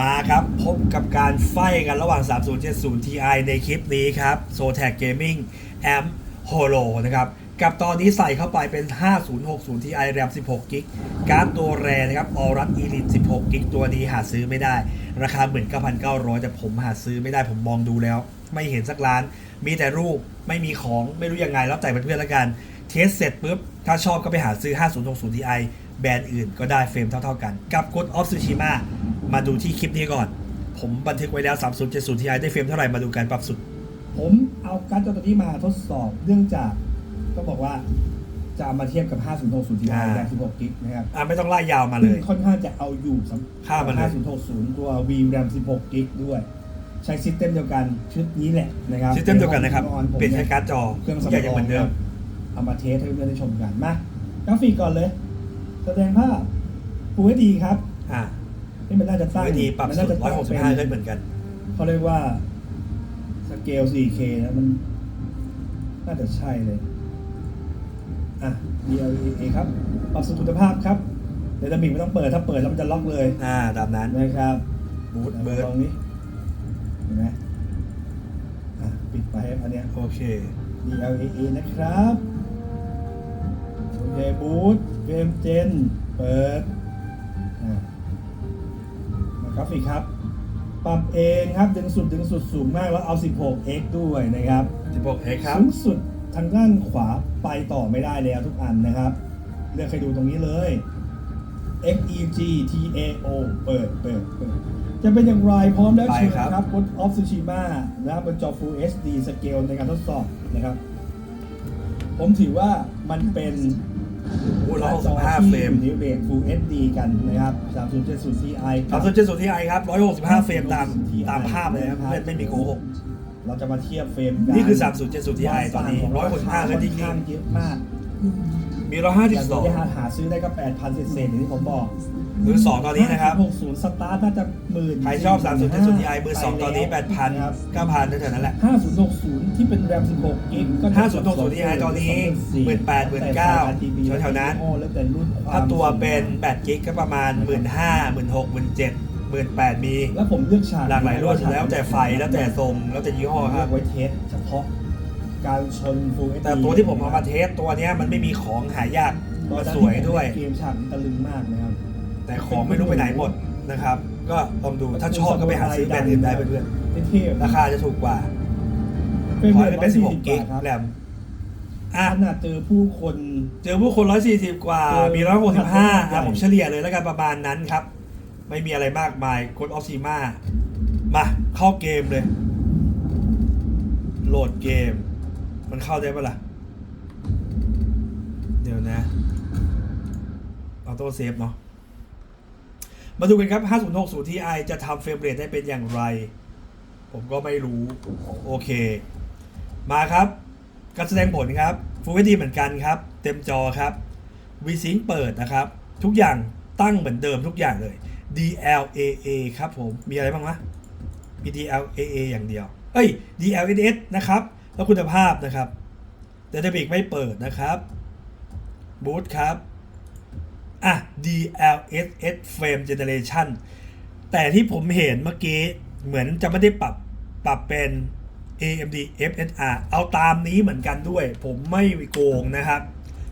มาครับ พบกับการไฟกันระหว่าง 3070 Ti ในคลิปนี้ครับ s o t a c Gaming Amp Holo นะครับ กับตอนนี้ใส่เข้าไปเป็น 5060 Ti RAM 16 g b การ์ดตัวแรนะครับ Aorus Elite 16 g b ตัวนี้หาซื้อไม่ได้ ราคา 19,900 แต่ผมหาซื้อไม่ได้ผมมองดูแล้ว ไม่เห็นสักร้าน มีแต่รูปไม่มีของไม่รู้ยังไงแล้วแต่เพื่อนๆแล้วกัน เทสเสร็จปุ๊บ ถ้าชอบก็ไปหาซื้อ 5060 Ti แบรนด์อื่นก็ได้เฟรมเท่าๆกัน กับ God of Tsushima มาดูที่คลิปนี้ก่อน ผมบันทึกไว้แล้ว 3070 Ti ได้เฟรมเท่าไหร่มาดูกันปรับสุด ผมเอาการ์ดจอตัวนี้มาทดสอบเนื่องจากก็บอกว่าจะเอามาเทียบกับ 5060 Ti อ่าแรง16กิกนะครับอะไม่ต้องไล่ยาวมาเลยค่อนข้างจะเอาอยู่สำข้ามมาเลย5060 ตัว V RAM 16กิกด้วย ใช้ซิสเต็มเดียวกันชุดนี้แหละนะครับซิสเต็มเดียวกันนะครับผมเปลี่ยนแค่การ์ดจอเครื่องทุกสำอย่างรยังอเหมืงอนเดิม เอามาเทสให้เพื่อนๆได้ชมกันมากราฟิกก่อนเลย แสดงภาพ Full HD ครับ อะ นี่มันน่าจะตั้งไม่ดีปรับมันสุน่าดจะตั้งเป็น165ขึ้นเหมือนกัน เขาเรียกว่าสเกล 4K นะมัน น่าจะใช่เลย อะ DLA ครับ ปรับสุดคุณภาพครับเดนามิกไม่ต้องเปิด ถ้าเปิดแล้วมันจะล็อกเลยอ่าตามนั้นนะครับบูทอะเบิร์ดลองนี้เห็นไหมอะ ปิดไปอันเนี้ยโอเค DLA นะครับ โอเคบูทเกมเจน เปิดอะมา กราฟิกครับ ปรับเองครับดึงสุดดึงสุดสูงมากแล้วเอา 16x ด้วยนะครับ 16 x ครับสูงสุดทางด้านขวาไปต่อไม่ได้แล้วทุกอันนะครับ เลือกให้ดูตรงนี้เลย X E G T A O เปิดเปิดเปิดจะเป็นอย่างไรพร้อมแล้วไปเชิญครับครับ Ghost of Tsushima นะครับบนจอ Full HD Scale ในการทดสอบนะครับ ผมถือว่ามันเป็น 35เฟรม นิวเบรก Full HD กันนะครับ3070 Ti คสารัมบ สิบเจ็ครับ165เฟรมตามตามภาพเลยนะครับไม่ไม่มีโกหก เราจะมาเทียบเฟรมนี่คือ3070 Ti ตอนนี้165ก็จริที่ข้างเยอะมาก ๆมีอย่างที่หา152หาซื้อได้ก็8,000เศษๆอย่างที่ผมบอกมือ2ตอนนี้นะครับ60สตาร์ทน่าจะหมื่นใครชอบ 3070 Ti มือ2ตอนนี้ 8,000ครับ9,000เท่านั้นแหละ5060ที่เป็นแรม16กิกก็5060 Ti ตอนนี้18,000 19,000แถวๆนั้นแล้วแต่รุ่นความถ้าตัวเป็น8กิกก็ประมาณ 1 5 0 0 0 16 17 18,000มี แล้วผมเลือกฉากหลากหลายรุ่นแล้วแต่ไฟแล้วแต่ทรงแล้วแต่ยี่ห้อคเลืรัอบ กไว้เทสเฉพาะ การชน Full HD แต่ตัวที่ผมเอามาเทสตัวเนี้ยมันไม่มีของหายากตอนมันนั้นสวยด้วยเกมฉากนี้ตะลึงมากนะครับ แต่ของไม่รู้ไปไหนหมดนะครับ ก็ลองดูถ้าชอบก็ไปหาซื้อแบรนด์อื่นได้เพื่อนเท่ๆราคาจะถูกกว่าๆเป็นขเบอให้เป็น 16 กิกิกกครับแรมอะขนาดเจอผู้คนเจอผู้คน 140 กว่าเจอมีใหญ่165อะผมเฉลี่ยเลยแล้วกันประมาณนั้นครับ ไม่มีอะไรมากมายกดออฟซีมา มา เข้าเกมเลย โหลดเกม มันเข้าได้ปะล่ะ เดี๋ยวนะออโต้เซฟเนาะ มาดูกันครับ 5060 Ti จะทำเฟรมเรทได้เป็นอย่างไร ผมก็ไม่รู้ โอเค มาครับ การแสดงผลครับ Full HD เหมือนกันครับ เต็มจอครับ VSync เปิดนะครับ ทุกอย่างตั้งเหมือนเดิมทุกอย่างเลย DLAA ครับผม มีอะไรบ้างวะมี DLAA อย่างเดียว เอ้ย DLSS นะครับ แล้วคุณภาพนะครับ Dynamic ไม่เปิดนะครับ Boot ครับอะ DLSS Frame Generation แต่ที่ผมเห็นเมื่อกี้เหมือนจะไม่ได้ปรับปรับเป็น AMD FSR เอาตามนี้เหมือนกันด้วย ผมไม่โกงนะครับ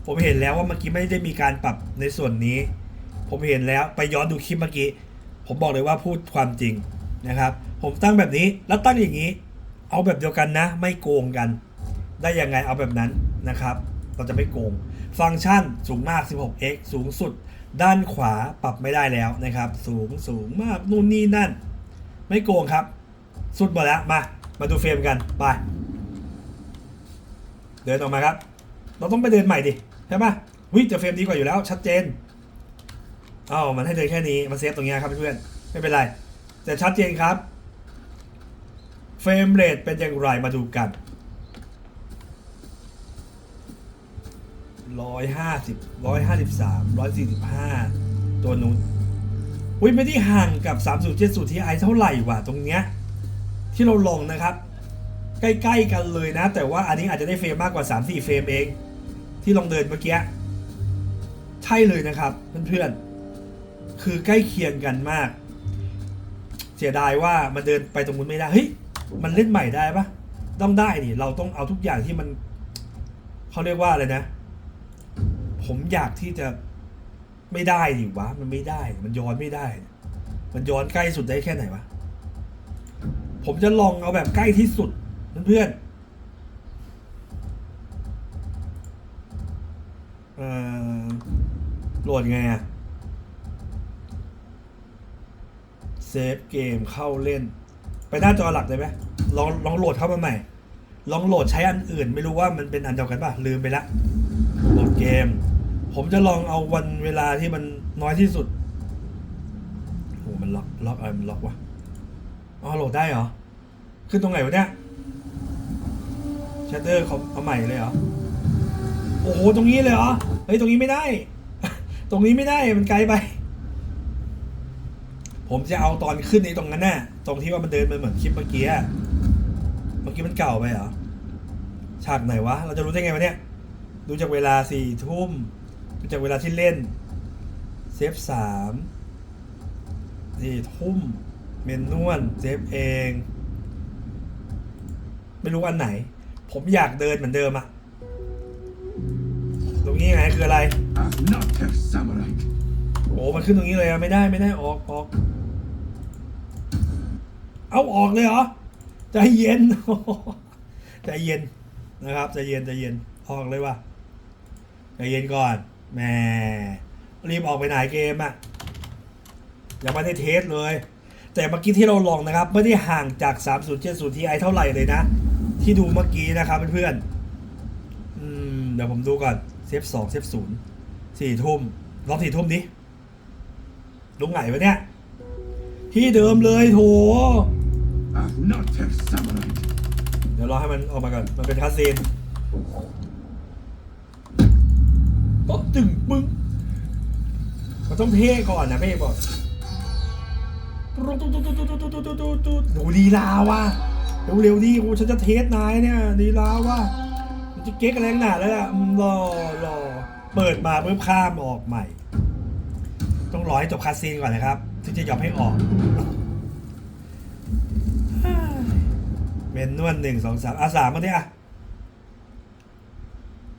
ผมเห็นแล้วว่าเมื่อกี้ไม่ได้มีการปรับในส่วนนี้ ผมเห็นแล้วไปย้อนดูคลิปเมื่อกี้ ผมบอกเลยว่าพูดความจริงนะครับ ผมตั้งแบบนี้แล้วตั้งอย่างนี้ เอาแบบเดียวกันนะ ไม่โกงกัน ได้ยังไงเอาแบบนั้นนะครับ เราจะไม่โกง ฟังก์ชันสูงมาก 16x สูงสุด ด้านขวาปรับไม่ได้แล้วนะครับ สูงสูงมากนู่นนี่นั่น ไม่โกงครับ สุดหมดแล้วมา มาดูเฟรมกันไปเดินออกมาครับ เราต้องไปเดินใหม่ดิใช่ปะวิแต่เฟรมดีกว่าอยู่แล้ว ชัดเจนอ้าวมันให้เดินแค่นี้มาเซฟตรงเนี้ยครับเพื่อนไม่เป็นไรแต่ชัดเจนครับ เฟรมเรทเป็นอย่างไรมาดูกันร้อยห้าสิบร้อยห้าสิบสามร้อยสี่สิบห้าตัวนู้นอุ้ยไม่ได้ห่างกับ 3 0 7 0 Ti เท่าไหร่ว่ะตรงเนี้ยที่เราลงนะครับ ใกล้ๆกันเลยนะ แต่ว่าอันนี้อาจจะได้เฟรมมากกว่า 3-4 เฟรมเอง ที่ลองเดินเมื่อกี้ ใช่เลยนะครับเพื่อนๆ คือใกล้เคียงกันมาก เสียดายว่ามันเดินไปตรงนู้นไม่ได้ เฮ้ย มันเล่นใหม่ได้ปะต้องได้ดิเราต้องเอาทุกอย่างที่มันเขาเรียกว่าอะไรนะ ผมอยากที่จะไม่ได้ดิวะมันไม่ได้ มันย้อนไม่ได้ มันย้อนใกล้สุดได้แค่ไหนวะผมจะลองเอาแบบใกล้ที่สุดเพื่อนเอ่อโหลดไงอะเซฟเกมเข้าเล่น ไปหน้าจอหลักเลยไหมลองลองโหลดเข้ามาใหม่ ลองโหลดใช้อันอื่น ไม่รู้ว่ามันเป็นอันเดียวกันป่ะลืมไปละโหลดเกม ผมจะลองเอาวันเวลาที่มันน้อยที่สุดโอ้มันล็อกล็อกอะไรมันล็อกวะอ๋อโหลดได้เหรอ ขึ้นตรงไหนวะเนี่ยชัตเตอร์เขาเอาใหม่เลยเหรอ โอ้โห ตรงนี้เลยเหรอ เฮ้ย ตรงนี้ไม่ได้ ตรงนี้ไม่ได้ มันไกลไป ผมจะเอาตอนขึ้นในตรงนั้นน่ะ ตรงที่ว่ามันเดินมันเหมือนคลิปเมื่อกี้อะเมื่อกี้มันเก่าไปเหรอ ฉากไหนวะ เราจะรู้ได้ไงวะเนี่ย ดูจากเวลาสี่ทุ่ม ดูจากเวลาที่เล่น เซฟสามสี่ทุ่ม เมนนวลเซฟเอง ไม่รู้อันไหน ผมอยากเดินเหมือนเดิมอะตรงนี้ไงคืออะไร I've not have samurai. โอ้มันขึ้นตรงนี้เลยอะไม่ได้ไม่ได้ออกออก เอาออกเลยเหรอใจเย็นใจเย็นนะครับใจเย็นใจเย็นออกเลยว่ะใจเย็นก่อนแหมรีบออกไปไหนเกมอะอยังไม่ได้เทสเลย แต่เมื่อกี้ที่เราลองนะครับ ไม่ได้ห่างจาก 3070 Ti เท่าไหร่เลยนะ ที่ดูเมื่อกี้นะครับเพื่อนๆเดี๋ยวผมดูก่อนเซฟสองเซฟศูนย์สี่ทุ่มรอบสี่ทุ่มดิลุงไหนวะเนี่ย ที่เดิมเลยโถ I've not a samurai. เดี๋ยวรอให้มันออกมาก่อน มันเป็นคัสซีนโต๊ะตึงปึ้งมันต้องเท่ก่อนนะเพ่บอกตุ๊ดตุ๊ดตุ๊ดตุ๊ดตุ๊ดตุ๊ดตุ๊ดตุ๊ดตุ๊ดดูดีลาว่ะเร็วเร็วๆดิโอ้ฉันจะเทสนายเนี่ยดีลาว่ะมันจะเก๊กอะไรขนาดแล้วอะรอรอเปิดมาเพิ่มข้ามออกใหม่ ต้องรอให้จบคัสซีนก่อนนะครับ ถึงจะยอมให้ออก เมนนวลหนึ่งสองสามอะสามมาดิอะ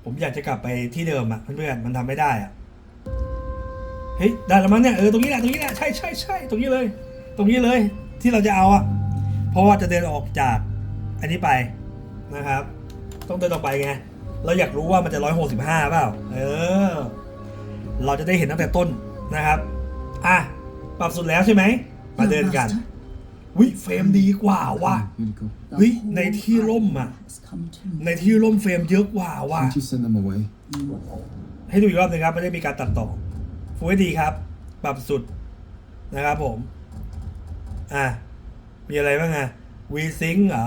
ผมอยากจะกลับไปที่เดิมอะเพื่อนๆมันทำไม่ได้อะเฮ้ยได้แล้วมั้งเนี่ยเออตรงนี้แหละตรงนี้แหละใช่ใช่ใช่ตรงนี้เลย ตรงนี้เลยที่เราจะเอาอะเพราะว่าจะเดินออกจากอันนี้ไปนะครับ ต้องเดินออกไปไงเราอยากรู้ว่ามันจะร้อยหกสิบห้าเปล่าเออ เราจะได้เห็นตั้งแต่ต้นนะครับอะปรับสุดแล้วใช่ไหมมาเดินกัน วิเฟรมดีกว่าว่ะ Yuriko, เฮ้ยในที่ร่มอะ ในที่ร่มเฟรมเยอะกว่าว่ะ can't you send them away? ให้ดูอีกรอบหนึงครับไม่ได้มีการตัดต่อฟูดีครับ ปรับสุดนะครับผม อะ มีอะไรบ้างอะวีซิงเหรอ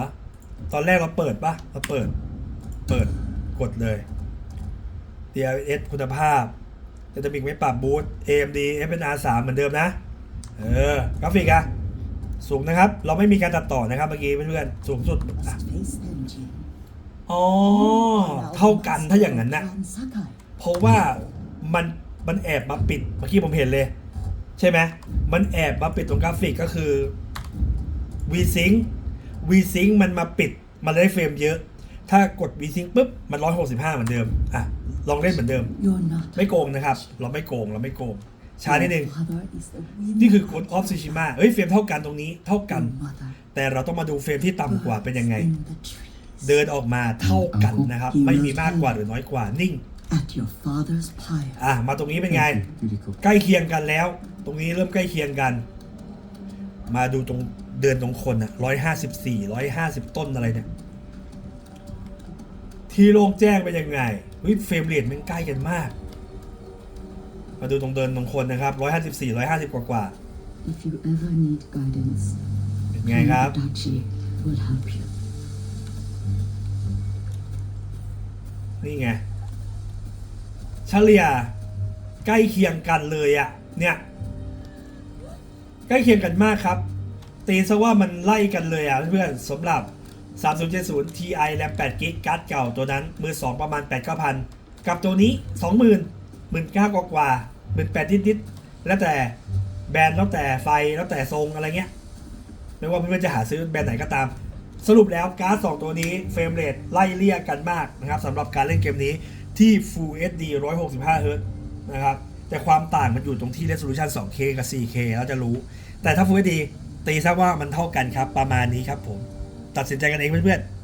ตอนแรกเราเปิดปะเราเปิด เปิดกดเลย DLS คุณภาพจะจะมีไม่ปรับบูต AMD FNR 3 เหมือนเดิมนะ เออ กราฟิกอะ สูงนะครับ เราไม่มีการตัดต่อนะครับเมื่อกี้เพื่อนๆสูงสุดอะอ๋อเท่ากันถ้าอย่างนั้นนะเพราะว่ามันมันแอบมาปิดเมื่อกี้ผมเห็นเลย ใช่ไหมมันแอบมาปิดตรงกราฟิกก็คือ VSync VSync มันมาปิดมันเลยได้เฟรมเยอะ ถ้ากด VSync ปุ๊บมัน 165 เหมือนเดิมอะลองเล่นเหมือนเดิม ไม่โกงนะครับ เราไม่โกงเราไม่โกง ช้านิดนึงนี่คือกดออฟซูชิมะเฮ้ยเฟรมเท่ากันตรงนี้เท่ากัน แต่เราต้องมาดูเฟรมที่ต่ำกว่าเป็นยังไง เดินออกมาเท่ากันนะครับ ไม่มีมากกว่าหรือน้อยกว่านิ่ง At your father's pyre. อะมาตรงนี้เป็นไง Thank you, Yuriko. ใกล้เคียงกันแล้ว ตรงนี้เริ่มใกล้เคียงกัน มาดูตรงเดินตรงคนอะร้อยห้าสิบสี่ร้อยห้าสิบต้นอะไรเนี่ยที่โล่งแจ้งเป็นยังไงวิเฟรมเรทมันใกล้กันมาก มาดูตรงเดินตรงคนนะครับร้อยห้าสิบสี่ร้อยห้าสิบกว่ากว่า If you ever need guidance, เป็นไงครับ Dachi will help you. นี่ไง เฉลี่ย ใกล้เคียงกันเลยอะเนี่ย ใกล้เคียงกันมากครับ ตีซะว่ามันไล่กันเลยอะเพื่อนๆสำหรับ 3070 Ti แรม8กิกการ์ดเก่าตัวนั้น มือ 2 ประมาณ 8 9 0 0 0 กับตัวนี้ 20,000 19,000กว่ากว่า18นิดๆแล้วแต่แบรนด์แล้วแต่ไฟแล้วแต่ทรงอะไรเงี้ยไม่ว่าเพื่อนๆจะหาซื้อแบรนด์ไหนก็ตาม สรุปแล้วการ์ด2ตัวนี้เฟรมเรทไล่เลี่ยกันมากนะครับสำหรับการเล่นเกมนี้ที่ Full HD 165 Hz นะครับแต่ความต่างมันอยู่ตรงที่ Resolution 2K กับ 4K เราจะรู้ แต่ถ้า Full HD ตีซะว่ามันเท่ากันครับประมาณนี้ครับผม ตัดสินใจกันเองเพื่อนๆ